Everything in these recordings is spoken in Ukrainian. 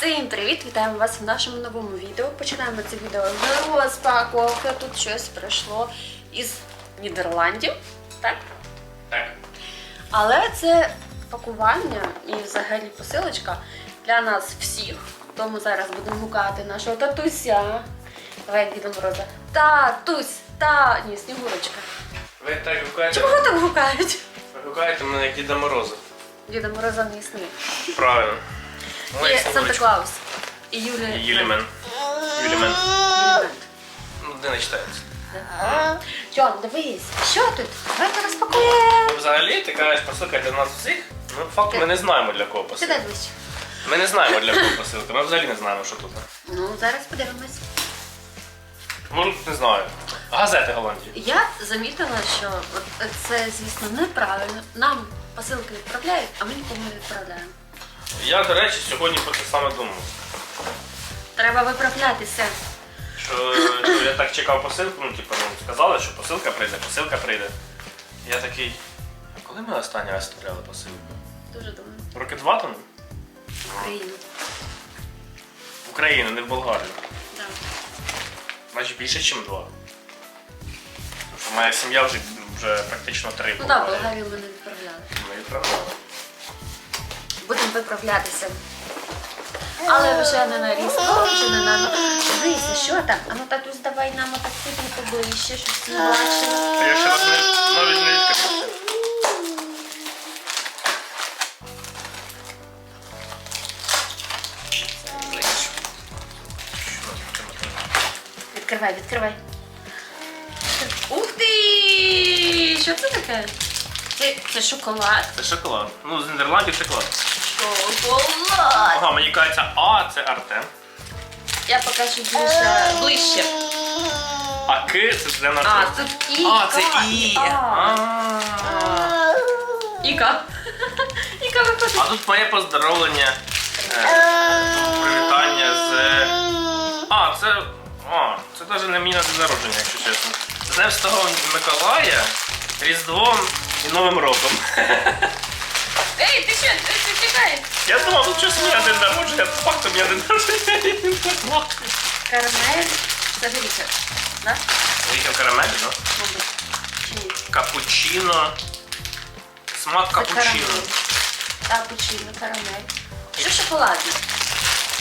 Всім привіт! Вітаємо вас в нашому новому відео. Починаємо це відео з розпаковки. Тут щось прийшло із Нідерландів, так? Так. Але це пакування і взагалі посилочка для нас всіх. Тому зараз будемо гукати нашого татуся. Давай Діда Мороза. Татусь! Та ні, Снігурочка. Ви так гукаєте, Чого так гукають? ви гукаєте мене як Діда Мороза. Діда Мороза не існує. Правильно. Ой, І. Санта Клаус. І Юлія. Юлімен. Юлімен. Юлімен. Ну, де не читається. Тьом, дивись, що тут? Давайте розпакуємо. Ну, взагалі, ти кажеш посилка для нас всіх. Ну, факт, ми не знаємо для кого посилка. Ближче. Ми не знаємо для кого посилка. Ми взагалі не знаємо, що тут. Ну, зараз подивимось. Може, не знаю. Газети Голландії. Я замітила, що от це, звісно, неправильно. Нам посилки відправляють, а ми нікому не відправляємо. Я, до речі, сьогодні про це саме думав. Треба виправлятися. Що, що я так чекав посилку, ну, типу, ну, сказали, що посилка прийде, посилка прийде. Я такий. А коли ми останній раз відправляли посилку? Дуже думаю. Роки два тому? Україну. В Україну, не в Болгарію. Да. Значить більше, ніж два. Тому що моя сім'я вже, вже практично три Ну так, Болгарію ми не відправляли. Ми відправляли. Виправлятися. Але вже не на різдво, вже не на Дивися, що там? А ну татусь, давай нам отак туди поближче, щоб всі бачили. Я ще раз не, навіть не відкрив. Відкривай, відкривай. Ух ти! Що це таке? Це, це шоколад. Це шоколад. Ну, з Нідерландів шоколад. Шоколад! Ага, мені кажеться, А це Артем, Я покажу більше ближче. а К це для нас. А, тут і. А, це І. А. Іка. Іка виходить. А тут моє поздоровлення. е, Привітання з. А, це. А, це навіть не мені на день народження, якщо чесно. З Днем Святого Миколая, Різдвом і Новим роком. Ей, ти що? Ти, ти чекай. Я думав, тут щось у мене день народження, фактом я день народження. Карамель. Горіше. Да? Віків карамель, ну? Мабуть. Чи ні? Капучино. Смак Це капучино. карамель. Капучино, карамель. Що шоколадне?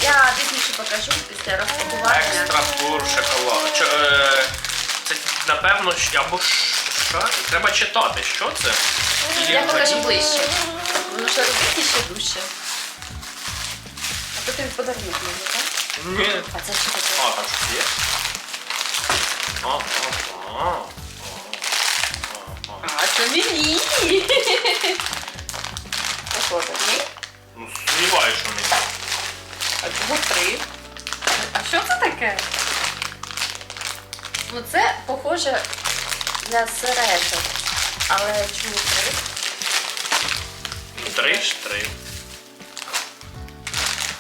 Я пізніше покажу після розпакування. Екстра фур шоколад. Чо, е, це напевно що- або ш- що? Треба читати, що це? Я покажу ближче. Воно ще робити ще дужче. А то тобі подарунок мені, так? Ні. А це що таке? А, там щось є? А, а, а, а, а, а. А, це мені. Походу, ні? Ну, сумніваюся, що мені. А чого три? А що це таке? Ну це похоже для сережок. Але чому три? Ну, три ж три.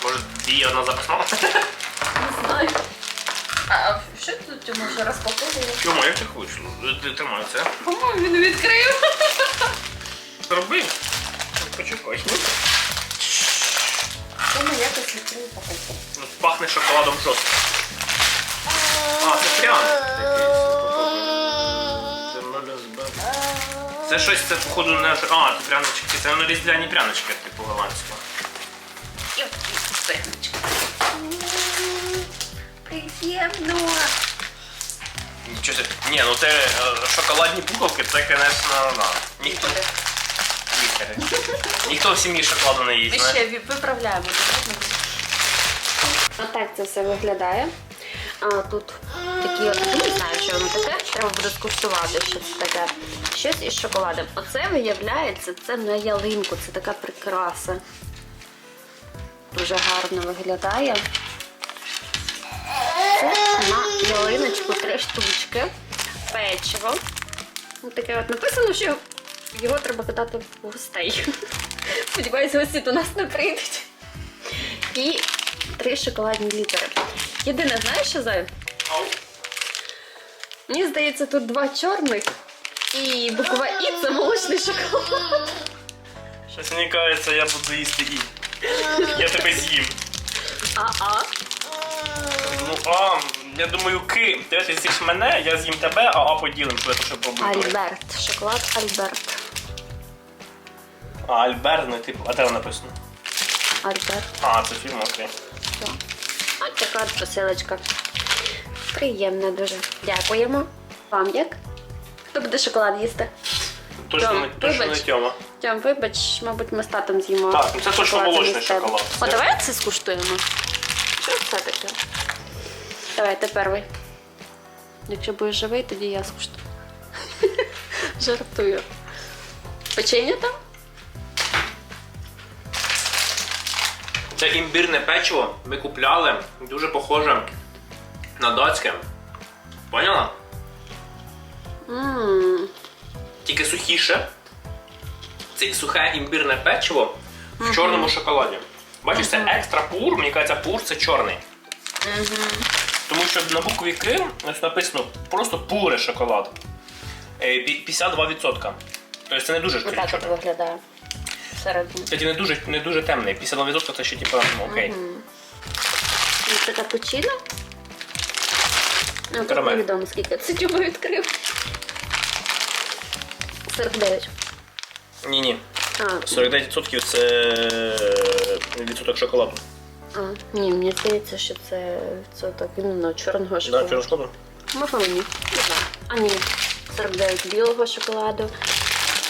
Може, дві одна запасна? Не знаю. А що тут може розпаковує? Чому, ти хочеш? Ну, ти Тримай це. По-моєму, він відкрив. Зроби. Почекай. Тому якось відкрив пакетик. Ну, пахне шоколадом жорстко. А, це пряник. Це щось, це походу не... А, це прянички. Це воно різдвяні прянички, типу голландського. І от такі. Приємно. Нічого собі. Ні, ну це е, шоколадні буковки, це, звісно, на. Ніхто. Лікарі. Ніхто в сім'ї шоколаду не Ми їсть. не? ще ві- виправляємо. Отак це все виглядає. А, тут такі, я не знаю, що воно таке. Треба буде скуштувати, що це таке. Щось із шоколадом. Оце виявляється, це на ялинку, це така прикраса. Дуже гарно виглядає. Це на ялиночку три штучки. Печиво. Ось таке от написано, що його треба кидати в гостей. Сподіваюся, гості до нас не прийдуть. І три шоколадні літери. Єдине, знаєш, що зай? Мені здається, тут два чорних і буква І це молочний шоколад. Щось мені кажеться, я буду їсти і. Я тебе з'їм. А-а. Ну, а, я думаю, ки. Ти з'їш мене, я з'їм тебе, а а поділимо, що я ще пробую. Альберт. Шоколад Альберт. А, Альберт, ну типу, а де воно написано? Альберт. А, це фільм, окей. Все. Ось така посилочка. Приємно дуже. Дякуємо. Вам як? Хто буде шоколад їсти? Точно, Тьом, не, точно не вибач. Тьома. Тьом, вибач, мабуть, ми з татом з'їмо. Так, ну це точно шоколад молочний замість тебе. шоколад. О, давай це скуштуємо. Що це таке? Давай, ти перший. Якщо будеш живий, тоді я скуштую. Жартую. Печення там? Це імбірне печиво ми купляли, дуже похоже на датське. Поняла? Ммм. Тільки сухіше. Це сухе імбірне печиво в чорному шоколаді. Бачиш, це екстра пур, мені кажеться, пур це чорний. Тому що на букві К ось написано просто пуре шоколад. Е, 52%. Тобто це не дуже Отак от чорний. виглядає. Кстати, не дуже, не дуже темний. 52% це ще типу, ну, окей. І Це капучино? Ну, тут Карамель. невідомо скільки. Це Тюба відкрив. 49. Ні, ні. А, 49% це відсоток шоколаду. а, ні, мені здається, що це, так іменно чорного Да, шоколаду. чорного шоколаду? Можливо, ні. Не знаю. А ні. 49 білого шоколаду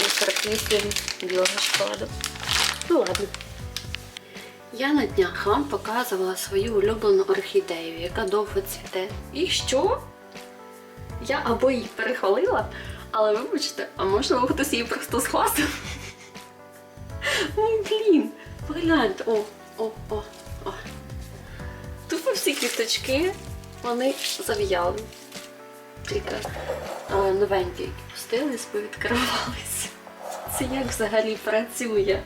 і 48 білого шоколаду. Ну ладно. Я на днях вам показувала свою улюблену орхідею, яка довго цвіте. І що? Я або її перехвалила, але вибачте, а можливо хтось її просто схвастав. Ой, блін, погляньте. О, о, о, о. Тупо всі квіточки, вони зав'яли. Тільки е, новенькі, пустились, повідкривалися. Це як взагалі працює?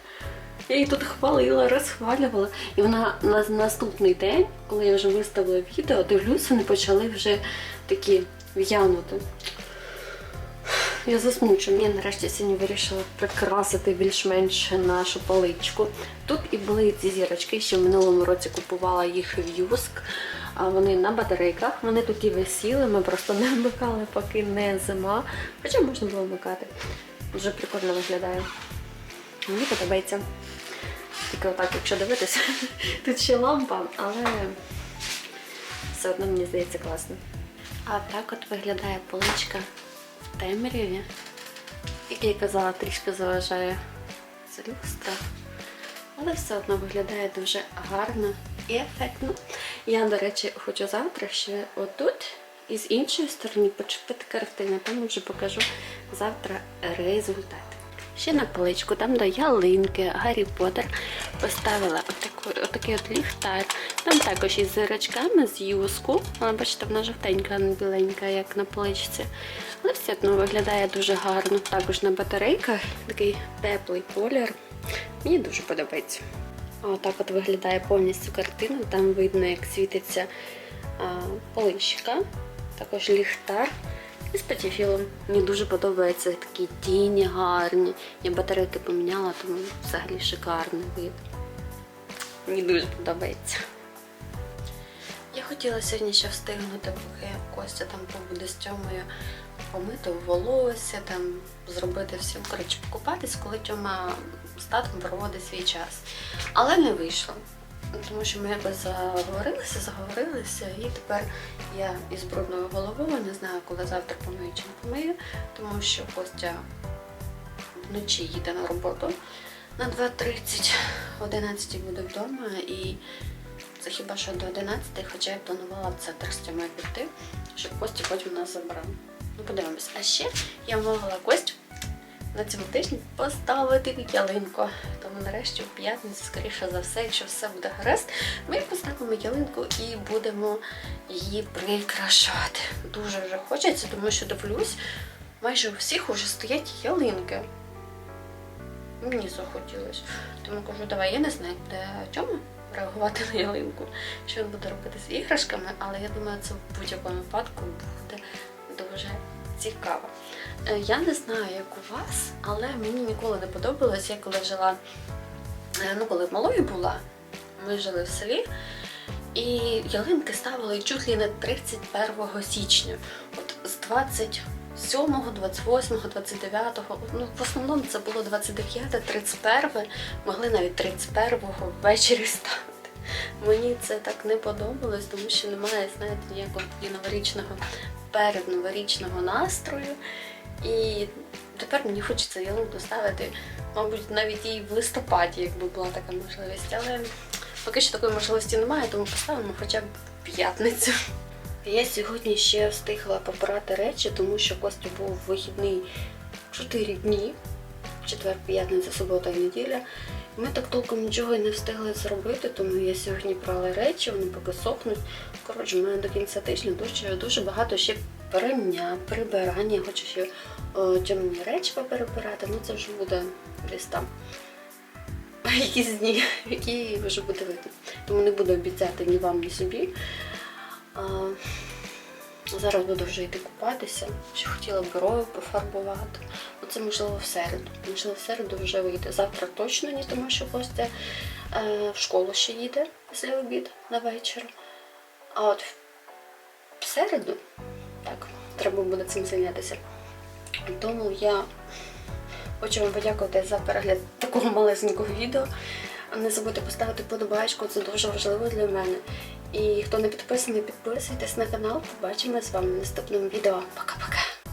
Я її тут хвалила, розхвалювала. І вона на наступний день, коли я вже виставила відео, дивлюся, вони почали вже такі в'янути. Я засмучена. Я нарешті сьогодні вирішила прикрасити більш-менш нашу поличку. Тут і були ці зірочки, ще в минулому році купувала їх в Юск. Вони на батарейках, вони тут і висіли, ми просто не вмикали, поки не зима. Хоча можна було вмикати. Дуже прикольно виглядає. Мені подобається. Тільки отак, якщо дивитися, тут ще лампа, але все одно мені здається класно. А так от виглядає поличка в темряві. Як я казала, трішки заважає з люстра. Але все одно виглядає дуже гарно і ефектно. Я, до речі, хочу завтра ще отут і з іншої сторони почепити картини. Там вже покажу завтра результат. Ще на поличку, там до ялинки, Гаррі Поттер поставила отаку, отакий от ліхтар. Там також із зірочками, з юску. Але бачите, вона жовтенька, не біленька, як на поличці. Але все одно виглядає дуже гарно. Також на батарейках такий теплий колір. Мені дуже подобається. Отак от виглядає повністю картина. Там видно, як світиться поличка, також ліхтар. І з патіфілом. Мені дуже подобаються такі тіні гарні. Я батарейки поміняла, тому взагалі шикарний вид. Мені дуже подобається. Я хотіла сьогодні ще встигнути, поки Костя там побуде з Тьомою, помити волосся, там зробити все, коротше, покупатись, коли Тьома з татом проводить свій час. Але не вийшло. Тому що ми якось заговорилися, заговорилися, і тепер я із брудною головою не знаю, коли завтра помию чи не помию, тому що Костя вночі їде на роботу на 2.30, о 11 буде вдома, і це хіба що до 11, хоча я планувала в центр піти, щоб Костя потім нас забрав. Ну, подивимось. А ще я вмовила Костю на цьому тижні поставити ялинку. Тому нарешті в п'ятницю, скоріше за все, якщо все буде гаразд, ми поставимо ялинку і будемо її прикрашати. Дуже вже хочеться, тому що дивлюсь, майже у всіх уже стоять ялинки. Мені захотілося. Тому кажу, давай, я не знаю, буде чому реагувати на ялинку, що він буде робити з іграшками, але я думаю, це в будь-якому випадку буде дуже цікаво. Е, Я не знаю, як у вас, але мені ніколи не подобалось, я коли жила, е, ну коли малою була, ми жили в селі, І ялинки ставили чуть ли не 31 січня. От з 27, 28, 29, ну в основному це було 29, 31, могли навіть 31 ввечері ставити. Мені це так не подобалось, тому що немає, знаєте, ніякого новорічного передноворічного настрою. І тепер мені хочеться ялинку ставити, мабуть, навіть і в листопаді, якби була така можливість. Але поки що такої можливості немає, тому поставимо хоча б п'ятницю. Я сьогодні ще встигла побирати речі, тому що Костя був вихідний 4 дні. Четвер, п'ятниця, субота і неділя. Ми так толком нічого і не встигли зробити, тому я сьогодні брала речі, вони поки сохнуть. Коротше, в мене до кінця тижня дуже, дуже багато ще прання, прибирання. Я хочу ще темні речі поперебирати, ну це вже буде десь там якісь дні, які вже буде видно. Тому не буду обіцяти ні вам, ні собі. Зараз буду вже йти купатися. Ще хотіла брові пофарбувати. Ну, це можливо в середу. Можливо, в середу вже вийде. Завтра точно ні, тому що Костя е, в школу ще їде після обіду на вечір. А от в- середу, так, треба буде цим зайнятися. Тому я хочу вам подякувати за перегляд такого малесенького відео. Не забудьте поставити подобайку, це дуже важливо для мене. І хто не підписаний, підписуйтесь на канал. Побачимось з вами в наступному відео. Пока-пока!